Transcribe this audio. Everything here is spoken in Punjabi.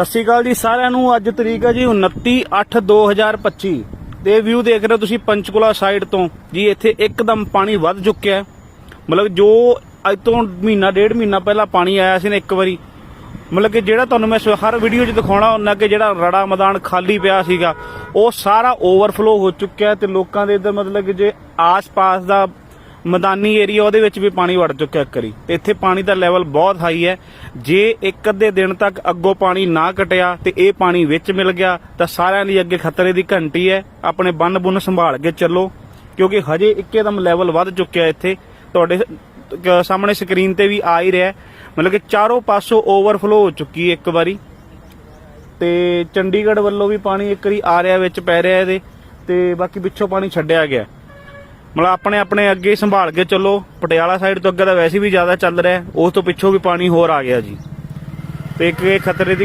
ਸਤਿ ਸ਼੍ਰੀ ਅਕਾਲ ਜੀ, ਸਾਰਿਆਂ ਨੂੰ ਅੱਜ ਤਰੀਕ ਹੈ ਜੀ 29/8/2025 ਤੇ ਵਿਊ ਦੇਖ ਰਹੇ ਹੋ ਤੁਸੀਂ ਪੰਚਕੁਲਾ ਸਾਈਡ ਤੋਂ। ਜੀ, ਇੱਥੇ ਇੱਕਦਮ ਪਾਣੀ ਵੱਧ ਚੁੱਕਿਆ ਹੈ। ਮਤਲਬ ਜੋ ਅੱਜ ਤੋਂ ਮਹੀਨਾ, ਡੇਢ ਮਹੀਨਾ ਪਹਿਲਾਂ ਪਾਣੀ ਆਇਆ ਸੀ ਨਾ ਇੱਕ ਵਾਰੀ, ਮਤਲਬ ਕਿ ਜਿਹੜਾ ਤੁਹਾਨੂੰ ਮੈਂ ਸ- ਹਰ ਵੀਡੀਓ 'ਚ ਦਿਖਾਉਣਾ ਹੁੰਦਾ ਕਿ ਜਿਹੜਾ ਰੜਾ ਮੈਦਾਨ ਖਾਲੀ ਪਿਆ ਸੀਗਾ, ਉਹ ਸਾਰਾ ਓਵਰਫਲੋ ਹੋ ਚੁੱਕਿਆ ਤੇ ਲੋਕਾਂ ਦੇ ਇੱਧਰ ਮਤਲਬ ਕਿ ਜੇ ਆਸ-ਪਾਸ ਦਾ ਮੈਦਾਨੀ ਏਰੀਆ ਉਹਦੇ ਵਿੱਚ ਵੀ ਪਾਣੀ ਵੜ ਚੁੱਕਿਆ ਇੱਕ ਵਾਰੀ। ਤੇ ਇੱਥੇ ਪਾਣੀ ਦਾ ਲੈਵਲ ਬਹੁਤ ਹਾਈ ਹੈ। ਜੇ ਇੱਕ ਅੱਧੇ ਦਿਨ ਤੱਕ ਅੱਗੋਂ ਪਾਣੀ ਨਾ ਕਟਿਆ ਤੇ ਇਹ ਪਾਣੀ ਵਿੱਚ ਮਿਲ ਗਿਆ, ਤਾਂ ਸਾਰਿਆਂ ਲਈ ਅੱਗੇ ਖਤਰੇ ਦੀ ਘੰਟੀ ਹੈ। ਆਪਣੇ ਬੰਨ ਬੁੰਨ ਸੰਭਾਲ ਕੇ ਚੱਲੋ, ਕਿਉਂਕਿ ਹਜੇ ਇੱਕਦਮ ਲੈਵਲ ਵੱਧ ਚੁੱਕਿਆ ਇੱਥੇ। ਤੁਹਾਡੇ ਸਾਹਮਣੇ ਸਕਰੀਨ ਤੇ ਵੀ ਆ ਹੀ ਰਿਹਾ ਮਤਲਬ ਕਿ ਚਾਰੋਂ ਪਾਸੋਂ ਓਵਰਫਲੋ ਹੋ ਚੁੱਕੀ ਹੈ ਇੱਕ ਵਾਰੀ। ਤੇ ਚੰਡੀਗੜ੍ਹ ਵੱਲੋਂ ਵੀ ਪਾਣੀ ਇੱਕ ਵਾਰੀ ਆ ਰਿਹਾ ਵਿੱਚ ਪੈ ਰਿਹਾ ਇਹਦੇ। ਤੇ ਬਾਕੀ ਪਿੱਛੋਂ ਪਾਣੀ ਛੱਡਿਆ ਗਿਆ। ਮਤਲਬ ਆਪਣੇ ਆਪਣੇ ਅੱਗੇ ਸੰਭਾਲ ਕੇ ਚੱਲੋ। ਪਟਿਆਲਾ ਸਾਈਡ ਤੋਂ ਅੱਗੇ ਤਾਂ ਵੈਸੇ ਵੀ ਜ਼ਿਆਦਾ ਚੱਲ ਰਿਹਾ। ਉਸ ਤੋਂ ਪਿੱਛੋਂ ਵੀ ਪਾਣੀ ਹੋਰ ਆ ਗਿਆ ਜੀ। ਤੇ ਇੱਕ ਇਹ ਖਤਰੇ ਦੀ